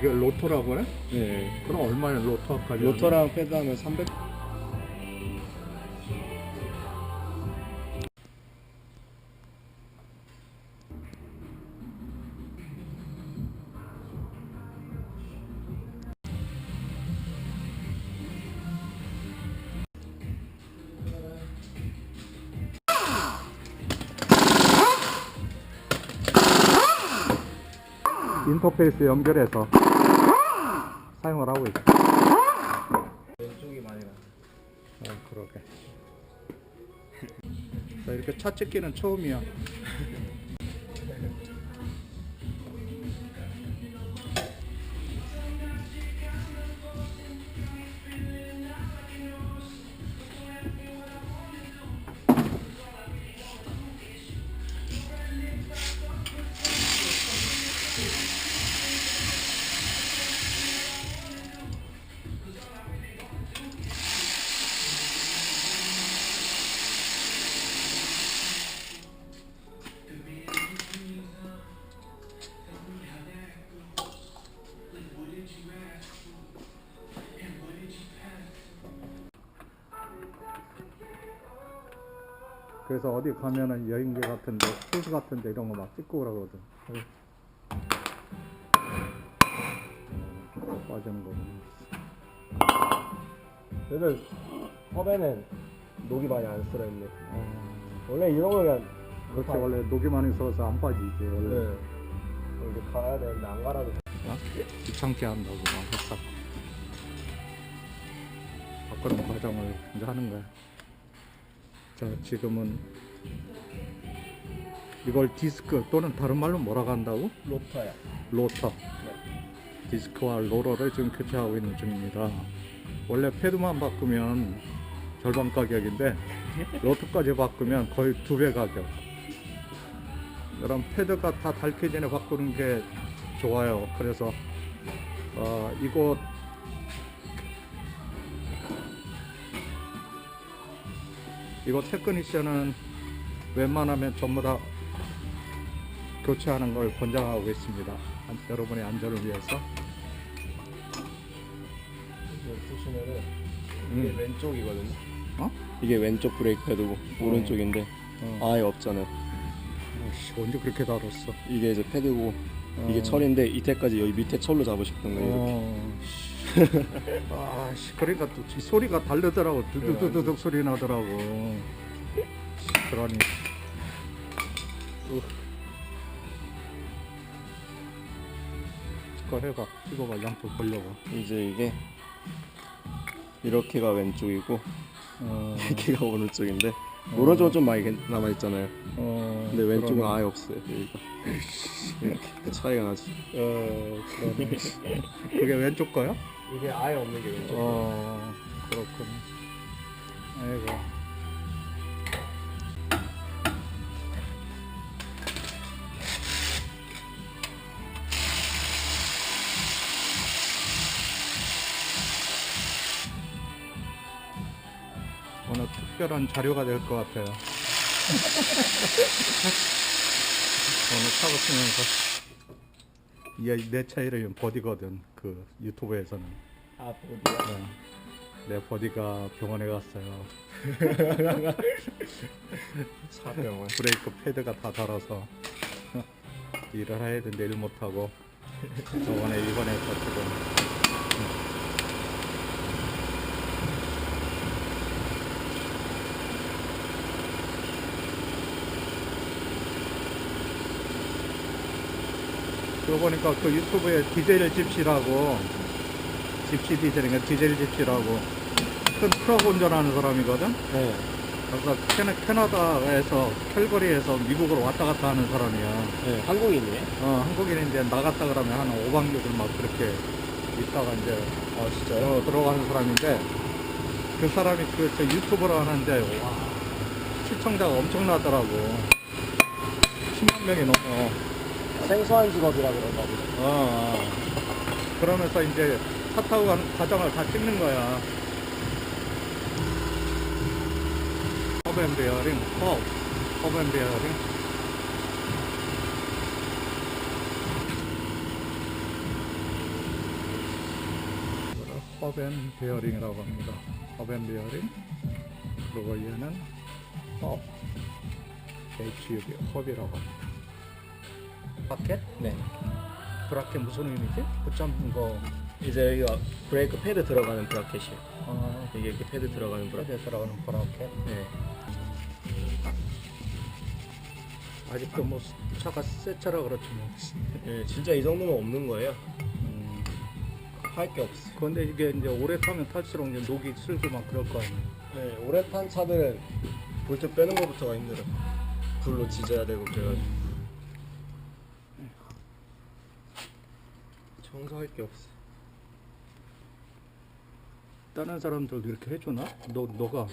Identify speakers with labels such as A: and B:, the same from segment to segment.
A: 이게 로터라고 그래?
B: 네.
A: 그럼 얼마야 로터까지?
B: 로터랑 패드하면 300.
A: 인터페이스 연결해서 사용을 하고 있어.
B: 왼쪽이 많이 나.
A: 어, 그러게. 나 이렇게 차 찍기는 처음이야. 그래서 어디 가면은 여행지 같은데, 호수 같은데 이런 거 막 찍고 오라 그러거든. 어, 빠지는 거구나.
B: 그래도 컵에는 녹이 많이 안 쓸어있네.
A: 어,
B: 원래 이런 거 그냥
A: 그렇지, 원래 녹이 많이 있어서 안 빠지지, 원래.
B: 네. 이제 갈아야 되는데 안 갈아도
A: 어? 귀찮게 한다고 막 했다. 바꾸는 과정을 이제 하는 거야. 자, 지금은 이걸 디스크 또는 다른 말로 뭐라고 한다고?
B: 로터야.
A: 로터. 디스크와 로러를 지금 교체하고 있는 중입니다. 원래 패드만 바꾸면 절반 가격인데 로터까지 바꾸면 거의 두 배 가격. 그럼 패드가 다 닳기 전에 바꾸는 게 좋아요. 그래서 어, 이곳 이곳 테크니션은 웬만하면 전부 다 교체하는 걸 권장하고 있습니다. 안- 여러분의 안전을 위해서.
B: 이거 보시면은 이게
A: 음.
B: 왼쪽이거든요.
A: 어?
B: 이게 왼쪽 브레이크 패드고 오른쪽인데
A: 어.
B: 아예 없잖아요.
A: 아이씨, 언제 그렇게 다뤘어?
B: 이게 이제 패드고 이게
A: 어.
B: 철인데 이때까지 여기 밑에 철로 잡으셨던 거예요. 이렇게.
A: 어. 아씨, 그러니까 또이 소리가 다르더라고. 두두두둑 소리 나더라고. 그러니. 으. 그거 해봐. 찍어봐. 양쪽 벌려봐.
B: 이제 이게 이렇게가 왼쪽이고
A: 어.
B: 이렇게가 오른쪽인데 오른쪽은 좀 많이 남아 있잖아요.
A: 어.
B: 근데 왼쪽은
A: 그러네.
B: 아예 없어요. 여기가 이렇게 그 차이가 나지.
A: 어, 그러네. 그게 왼쪽 거야?
B: 이게 아예 없는 게 왼쪽.
A: 어, 그렇군. 아이고. 오늘 특별한 자료가 될 것 같아요. 오늘 타고 치면서 이내차 이름이 버디거든. 그 유튜브에서는.
B: 아 보드야.
A: 네. 내 버디가 병원에 갔어요.
B: 사병원.
A: 브레이크 패드가 다 닳아서 일을 해야 되는데 일 못하고 저번에 입원해서 지금 그거 보니까 그 유튜브에 디젤 집시라고 집시 디젤인가 디젤 집시라고 큰 트럭 운전하는 사람이거든
B: 네.
A: 그래서 캐나, 캐나다에서 캘거리에서 미국으로 왔다 갔다 하는 사람이야.
B: 네. 한국인이네.
A: 어, 한국인인데 나갔다 그러면 한 5박 6일 막 그렇게 있다가 이제
B: 아 진짜요?
A: 어, 들어가는 사람인데 그 사람이 그 저 유튜브를 하는데 와 시청자가 엄청나더라고. 10만 명이 넘어.
B: 생소한 직업이라 그런가 보죠.
A: 어, 어. 그러면서 이제 차 타고 가는 과정을 다 찍는 거야. 허브앤 베어링, 허브, 허브앤 베어링. 허벤 베어링이라고 합니다. 허벤 베어링. 그리고 얘는 헙. HUB 헙이라고 합니다. 바켓?
B: 네.
A: 브라켓 무슨 의미지? 붙잡는 거.
B: 이제 여기가 브레이크 패드 들어가는 브라켓이에요.
A: 아,
B: 이게 이렇게 패드 들어가는 브라켓.
A: 들어가는 브라켓.
B: 네.
A: 아직도 뭐 차가 새 차라 그렇지 뭐.
B: 네, 진짜 이 정도면 없는 거예요.
A: 음.
B: 할 게 없어.
A: 그런데 이게 이제 오래 타면 탈수록 이제 녹이 슬고 막 그럴 거 아니에요.
B: 네, 오래 탄 차들은 볼트 빼는 것부터가 힘들어. 불로 지져야 되고 그래가지고. 청소할 게 없어.
A: 다른 사람들도 이렇게 해주나? 너 너가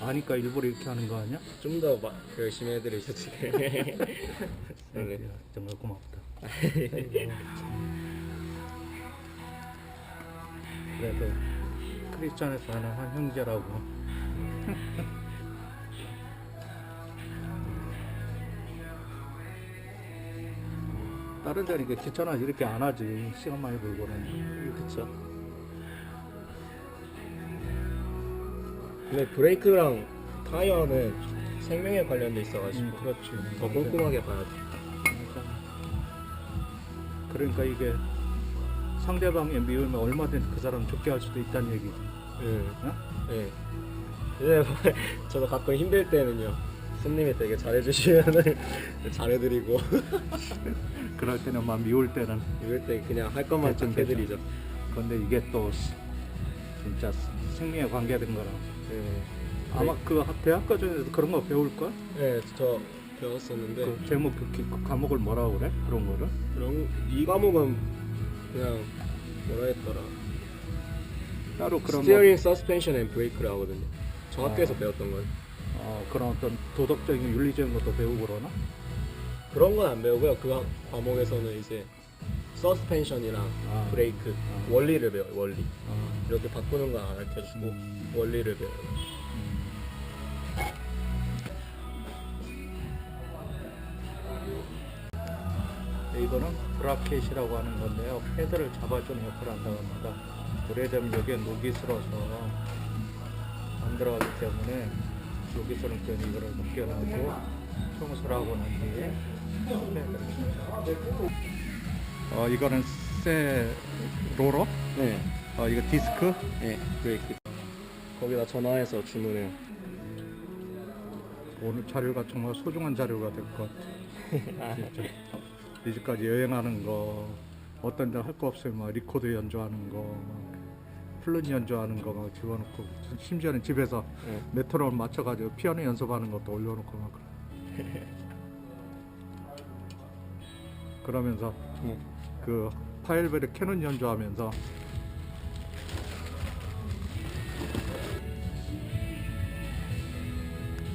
A: 아니까 일부러 이렇게 하는 거 아니야?
B: 좀더 열심히 해드리셨지. 네.
A: 야, 정말 고맙다. 그래도 크리스찬에서 하는 한 형제라고. 다른 데는 이게 귀찮아 이렇게 안 하지 시간 많이 걸고는
B: 그쵸. 근데 브레이크랑 타이어는 생명에 관련돼 있어가지고
A: 음, 그렇지
B: 더 꼼꼼하게 봐야 돼.
A: 그러니까 이게 상대방의 미움에 얼마든지 그 사람 죽게 할 수도 있다는 얘기지
B: 응.
A: 어?
B: 네. 이제 저도 가끔 힘들 때는요. 손님이 되게 잘해주시면은 잘해드리고
A: 그럴 때는 막 미울 때는
B: 이럴 때 그냥 할 것만 좀
A: 대충, 대충.
B: 해드리죠.
A: 근데 이게 또 시- 진짜 생명에 관계된 거라
B: 네.
A: 아마 그 학- 대학 과정에서 그런 거 배울걸?
B: 네, 저 배웠었는데
A: 그 제목 그, 기- 그 과목을 뭐라고 그래? 그런 거를?
B: 그런 이 과목은 그냥 뭐라 했더라.
A: 따로 그런 거
B: 스티어링, 서스펜션 앤 브레이크를 하거든요. 저
A: 아.
B: 학교에서 배웠던 건
A: 어, 그런 어떤 도덕적인 윤리적인 것도 배우고 그러나?
B: 그런 건 안 배우고요. 그 과- 과목에서는 이제 서스펜션이랑
A: 아.
B: 브레이크
A: 아.
B: 원리를 배워요. 원리
A: 어,
B: 이렇게 바꾸는 거 가르쳐주고
A: 음.
B: 원리를 배워요.
A: 네, 이거는 브라켓이라고 하는 건데요. 패드를 잡아주는 역할을 한다고 합니다. 오래되면 여기에 녹이 슬어서 안 들어가기 때문에 녹이 슬은 때는 이거를 벗겨나고 청소를 하고 난 뒤에 어, 이거는 새 로러?
B: 네,
A: 어, 이거 디스크?
B: 네, 브레이크. 거기다 전화해서 주문해요.
A: 오늘 자료가 정말 소중한 자료가 될 것 같아. 진짜. 이제까지 여행하는 거, 어떤 데 할 거 없으면 막 리코더 연주하는 거, 막 플룻 연주하는 거 막 집어넣고, 심지어는 집에서
B: 네.
A: 메트로놈 맞춰가지고 피아노 연습하는 것도 올려놓고 막 그래. 그러면서
B: 네.
A: 그 파일베르 캐논 연주하면서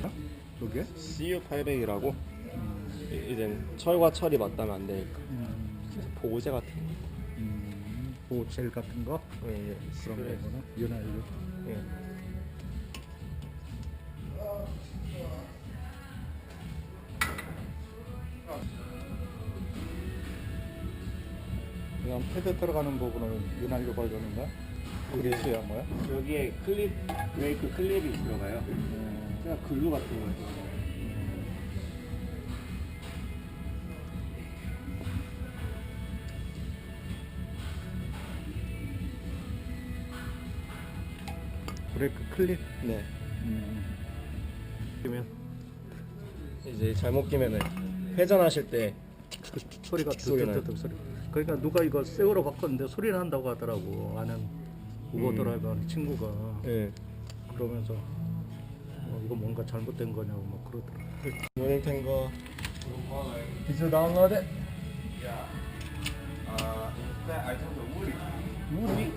A: 어? 그게?
B: CU800이라고
A: 음,
B: 이제 철과 철이 맞다면 안 되니까
A: 음,
B: 보호제 같은 거.
A: 음, 보젤 같은 거
B: 네, 네.
A: 그런
B: 그래.
A: 거구나 윤활유
B: 네.
A: 패드 들어가는 부분은 윤활유 바르는가? 그리스야 뭐야?
B: 여기에 클립 브레이크 클립이 들어가요.
A: 음,
B: 그냥 글루 같은 거예요.
A: 브레이크 클립
B: 네.
A: 음. 그러면
B: 이제 잘못 끼면은 회전하실 때
A: 소리가
B: 소리 나요.
A: 득득득 소리. 그러니까 누가 이거 새우로 바꿨는데 소리 난다고 하더라고 아는 우버
B: 음.
A: 드라이버 하는 친구가
B: 네.
A: 그러면서 어, 이거 뭔가 잘못된 거냐고 막 그러더라고.
B: 모닝 탱거 디즈 다운로드 무리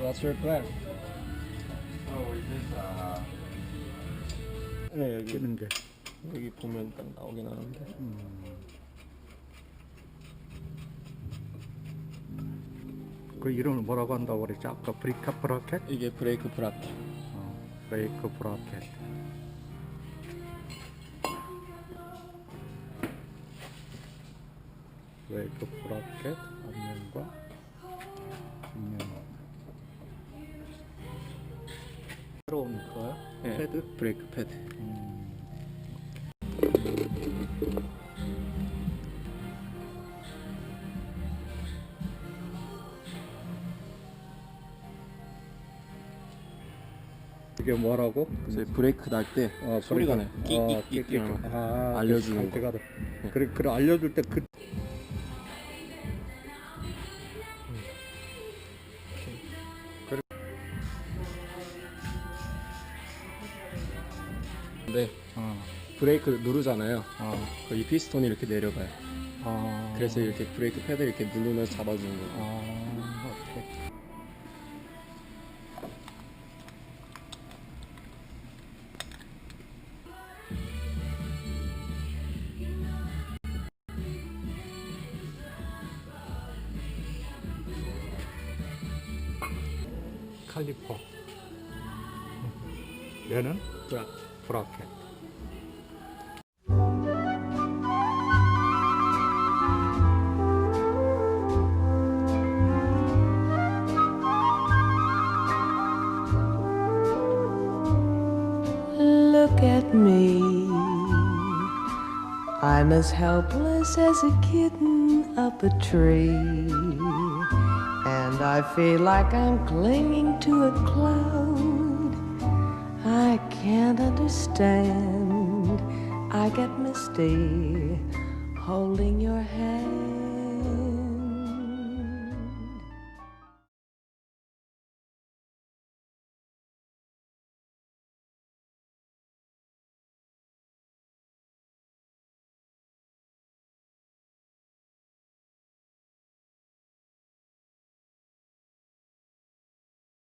B: What's your plan? 네 여기
A: 끼는 게.
B: 여기 보면 딱 나오긴 하는데
A: 음. 그 이름을 뭐라고 한다고 그랬지? 아까 브레이크 브라켓?
B: 이게 브레이크 브라켓
A: 어, 브레이크 브라켓 브레이크 브라켓 앞면과 뒷면 새로운 거요? 네.
B: 패드? 브레이크 패드
A: 뭐라고?
B: 그래서 브레이크 날때
A: 어,
B: 소리가 나요.
A: 그러니까, 어,
B: 끽끽끽
A: 끽끽.
B: 이러면
A: 아,
B: 알려주는
A: 그 상태가
B: 거.
A: 돼. 그래, 그래 알려줄 때 그.
B: 근데
A: 어,
B: 브레이크 누르잖아요.
A: 어,
B: 그 이 피스톤이 이렇게 내려가요.
A: 어.
B: 그래서 이렇게 브레이크 패드 이렇게 누르면서 잡아주는 거예요.
A: 아, 칼리퍼. 얘는
B: 브라.
A: 브라켓.
C: Look at me. I'm as helpless as a kitten up a tree. And I feel like I'm clinging to a cloud. I can't understand. I get misty holding your hand.